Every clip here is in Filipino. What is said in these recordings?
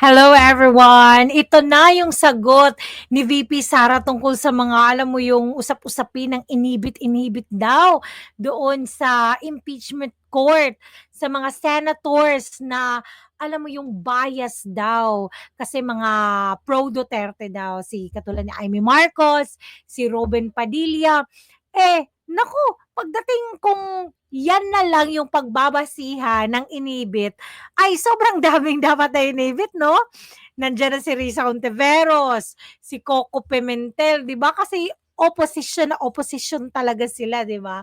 Hello everyone! Ito na yung sagot ni VP Sara tungkol sa mga alam mo yung usap-usapin ng inhibit-inhibit daw doon sa impeachment court sa mga senators na alam mo yung bias daw kasi mga pro Duterte daw si katulad ni Amy Marcos, si Robin Padilla. Eh, naku, pagdating kung yan na lang yung pagbabasihan ng inibit, ay sobrang daming dapat na inibit, no? Nandiyan na si Risa Ontiveros, si Coco Pimentel, di ba? Kasi opposition na opposition talaga sila, di ba?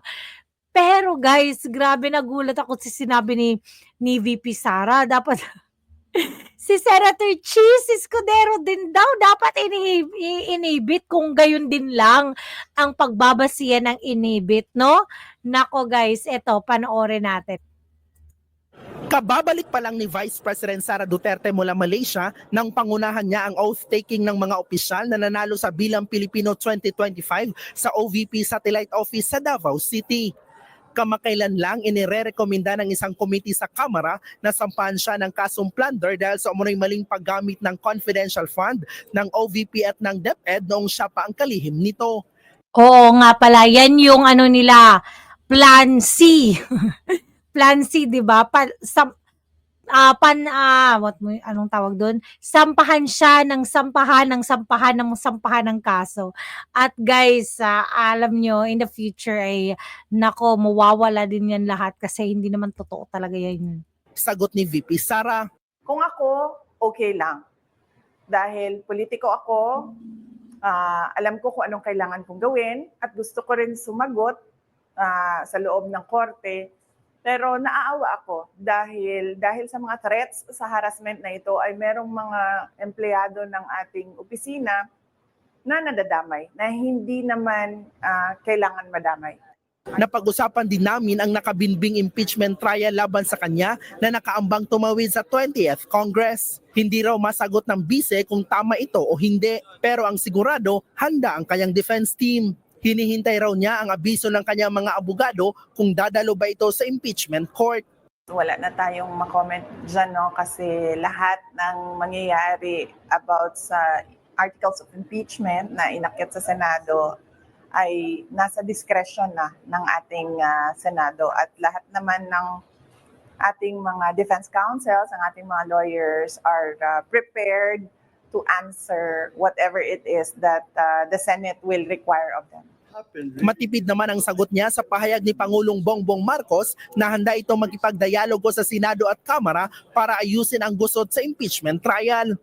Pero guys, grabe nagulat ako sa sinabi ni, ni VP Sara. Dapat si Senator Cheese Escudero din daw dapat inibit kung gayon din lang ang pagbabasihan ng inibit, no? Nako guys, eto, panoorin natin. Kababalik pa lang ni Vice President Sara Duterte mula Malaysia nang pangunahan niya ang oath-taking ng mga opisyal na nanalo sa Bilang Pilipino 2025 sa OVP Satellite Office sa Davao City. Kamakailan lang inirerekomenda ng isang committee sa Kamara na sampahan siya ng kasong plunder dahil sa umunoy maling paggamit ng confidential fund ng OVP at ng DepEd noong siya pa ang kalihim nito. Oo nga pala, yan yung ano nila, Plan C. Plan C, 'di ba? Pa, sam, ah, pan ah, what mo anong tawag doon? Sampahan siya ng sampahan ng sampahan ng sampahan ng kaso. At guys, ah, alam nyo, in the future ay nako, mawawala din yan lahat kasi hindi naman totoo talaga yan. Sagot ni VP Sara, Kung ako, okay lang. Dahil politiko ako, ah, alam ko kung anong kailangan kong gawin at gusto ko rin sumagot ah, sa loob ng korte. Pero naaawa ako dahil dahil sa mga threats sa harassment na ito ay merong mga empleyado ng ating opisina na nadadamay na hindi naman ah, kailangan madamay. Napag-usapan din namin ang nakabinbing impeachment trial laban sa kanya na nakaambang tumawid sa 20th Congress. Hindi raw masagot ng bise kung tama ito o hindi, pero ang sigurado, handa ang kanyang defense team. Hinihintay raw niya ang abiso ng kanyang mga abogado kung dadalo ba ito sa impeachment court. wala na tayong makomment dyan, no? Kasi lahat ng mangyayari about sa articles of impeachment na inakyat sa Senado ay nasa discretion na ng ating ah, Senado. At lahat naman ng ating mga defense counsels, ang ating mga lawyers are ah, prepared to answer whatever it is that ah, the Senate will require of them. Matipid naman ang sagot niya sa pahayag ni Pangulong Bongbong Marcos na handa ito magkipagdialogo sa Senado at Kamara para ayusin ang gusot sa impeachment trial.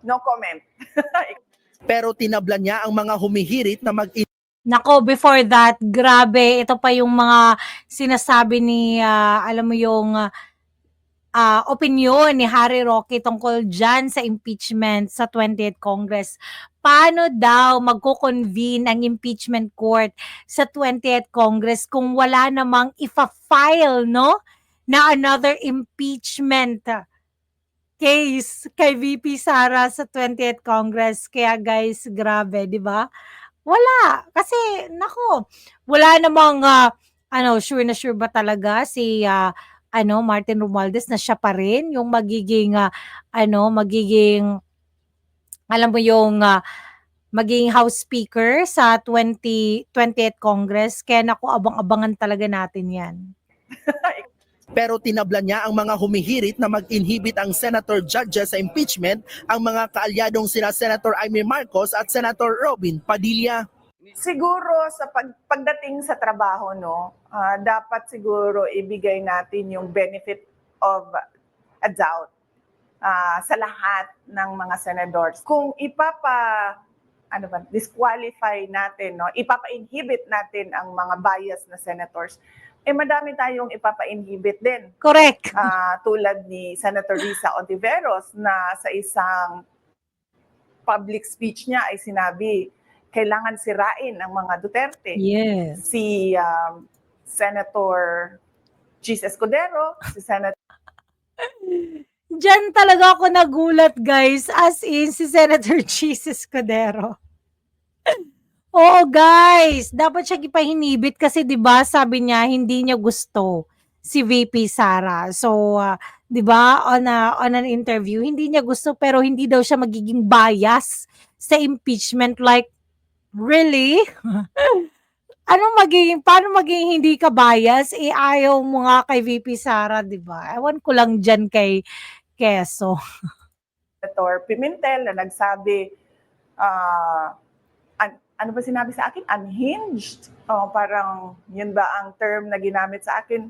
No comment. Pero tinablan niya ang mga humihirit na mag Nako, before that, grabe, ito pa yung mga sinasabi ni, ah, alam mo yung ah, ah, opinion ni Harry Roque tungkol dyan sa impeachment sa 20th Congress. Paano daw magko-convene ang impeachment court sa 20th Congress kung wala namang ifa-file, no? Na another impeachment case kay VP Sara sa 20th Congress. Kaya guys, grabe, di ba? Wala. Kasi, nako, wala namang, ah, ano, sure na sure ba talaga si, ah, ano, Martin Romualdez na siya pa rin yung magiging, ah, ano, magiging, alam mo yung, ah, magiging House Speaker sa 20, 20th Congress. Kaya naku, abang-abangan talaga natin yan. pero tinablan niya ang mga humihirit na mag-inhibit ang senator judges sa impeachment ang mga kaalyadong sina Senator Amy Marcos at Senator Robin Padilla. Siguro sa pag, pagdating sa trabaho, no, ah, dapat siguro ibigay natin yung benefit of a doubt ah, sa lahat ng mga senadors. Kung ipapa ano ba, disqualify natin, no, ipapa-inhibit natin ang mga bias na senators, eh madami tayong ipapa-inhibit din. Correct. Ah, tulad ni Senator Risa Ontiveros na sa isang public speech niya ay sinabi kailangan sirain ang mga Duterte. Yes. Si um, Senator Chis Escudero, si Senator Diyan talaga ako nagulat, guys. As in, si Senator Cheese Escudero. Oo, guys. Dapat siya ipahinibit kasi 'di ba sabi niya hindi niya gusto si VP Sara. So, ah, 'di ba, on a on an interview, hindi niya gusto pero hindi daw siya magiging bias sa impeachment. Like, really? Ano magiging paano magiging hindi ka bias, eh, ayaw mo nga kay VP Sara, 'di ba? Ewan ko lang diyan kay Quezzo. Senator Pimentel na nagsabi, ah, an- ano ba sinabi sa akin? Unhinged. Oh, parang yun ba ang term na ginamit sa akin?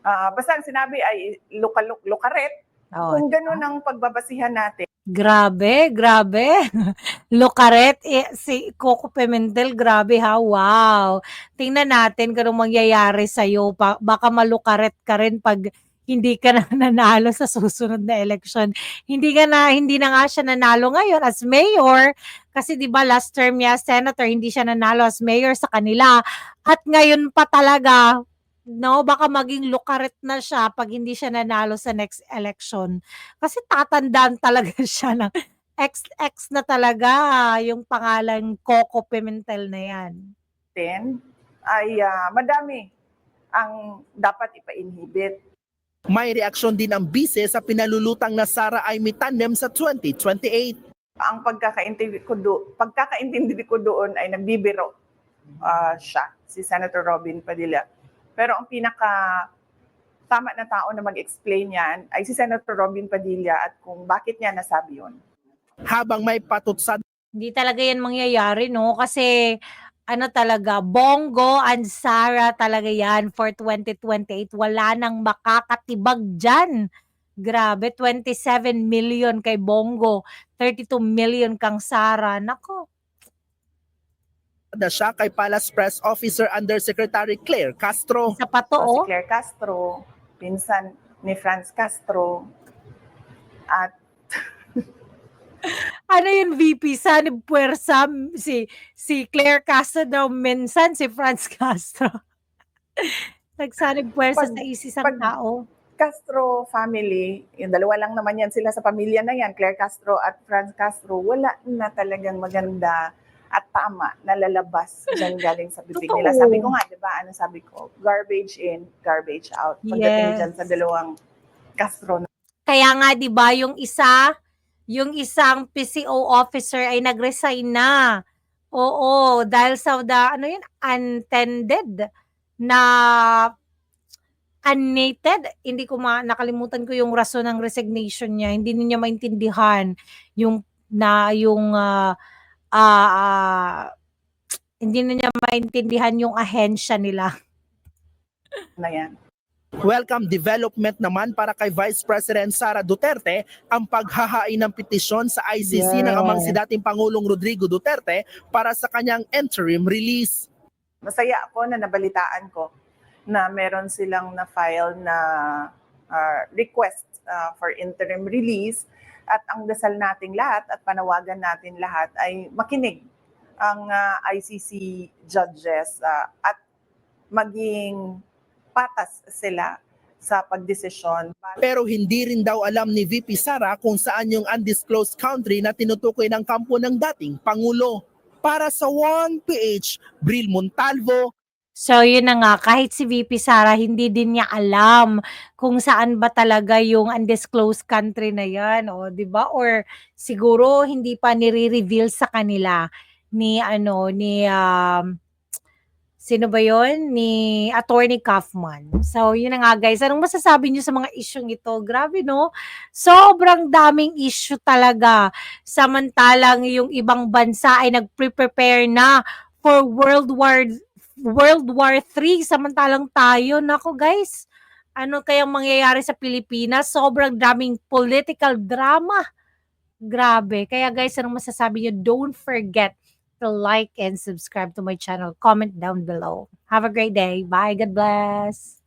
Ah, basta ang sinabi ay lukaluk lukaret. Oo. Kung ganun ang pagbabasihan natin, Grabe, grabe. Lucaret, eh, si Coco Pimentel, grabe ha, wow. Tingnan natin kung anong mangyayari sa'yo. Pa, baka malukaret ka rin pag hindi ka na nanalo sa susunod na election. Hindi ka na, hindi na nga siya nanalo ngayon as mayor. Kasi di ba last term niya, senator, hindi siya nanalo as mayor sa kanila. At ngayon pa talaga, no, baka maging lukaret na siya pag hindi siya nanalo sa next election. Kasi tatandaan talaga siya ng XX na talaga yung pangalan Coco Pimentel na yan. ay ah, madami ang dapat ipa-inhibit. May reaksyon din ang bise sa pinalulutang na Sara Aimee tandem sa 2028. Ang pagkakaintindi ko, do, pagkakaintindi ko doon ay nagbibiro ah, siya, si Senator Robin Padilla. Pero ang pinaka tama na tao na mag-explain yan ay si Senator Robin Padilla at kung bakit niya nasabi yun. Habang may patutsad Hindi talaga yan mangyayari, no? Kasi ano talaga, Bongo and Sara talaga yan for 2028. Wala nang makakatibag dyan. Grabe, 27 million kay Bongo, 32 million kang Sara. Nako, na siya kay Palace Press Officer Undersecretary Claire Castro. isa pa to, oh. si Claire Castro, pinsan ni Franz Castro, at Ano yun, VP? Saan puwersa? Si, si Claire Castro daw minsan, si Franz Castro. Nagsanib puwersa sa isisang pag- tao. Castro family, yung dalawa lang naman yan sila sa pamilya na yan, Claire Castro at Franz Castro, wala na talagang maganda at tama na lalabas dyan galing sa bibig nila. Sabi ko nga, di ba, ano sabi ko, garbage in, garbage out. Pagdating Yes. dyan sa dalawang Castro Kaya nga 'di ba yung isa, yung isang PCO officer ay nag-resign na. Oo, dahil sa the ano yun, untended na unnated, hindi ko ma nakalimutan ko yung rason ng resignation niya. Hindi niya maintindihan yung na yung ah ah, ah, hindi na niya maintindihan yung ahensya nila. na yan. Welcome development naman para kay Vice President Sara Duterte ang paghahain ng petisyon sa ICC ng amang si dating Pangulong Rodrigo Duterte para sa kanyang interim release. Masaya ako na nabalitaan ko na meron silang na-file na ah, request ah, for interim release at ang dasal nating lahat at panawagan natin lahat ay makinig ang ah, ICC judges ah, at maging patas sila sa pagdesisyon. Pero hindi rin daw alam ni VP Sara kung saan yung undisclosed country na tinutukoy ng kampo ng dating Pangulo. Para sa 1PH, Bril Montalvo, So yun na nga, kahit si VP Sara hindi din niya alam kung saan ba talaga yung undisclosed country na yan, o 'di ba? Or siguro hindi pa nire-reveal sa kanila ni ano ni um, sino ba yon ni Attorney Kaufman. So yun na nga guys, anong masasabi niyo sa mga isyung ito? Grabe no? Sobrang daming issue talaga. Samantalang yung ibang bansa ay nagpre-prepare na for World War World War 3 samantalang tayo. Nako guys ano kayang mangyayari sa Pilipinas? Sobrang daming political drama. Grabe. Kaya guys anong masasabi niyo? Don't forget to like and subscribe to my channel. Comment down below. Have a great day. Bye. God bless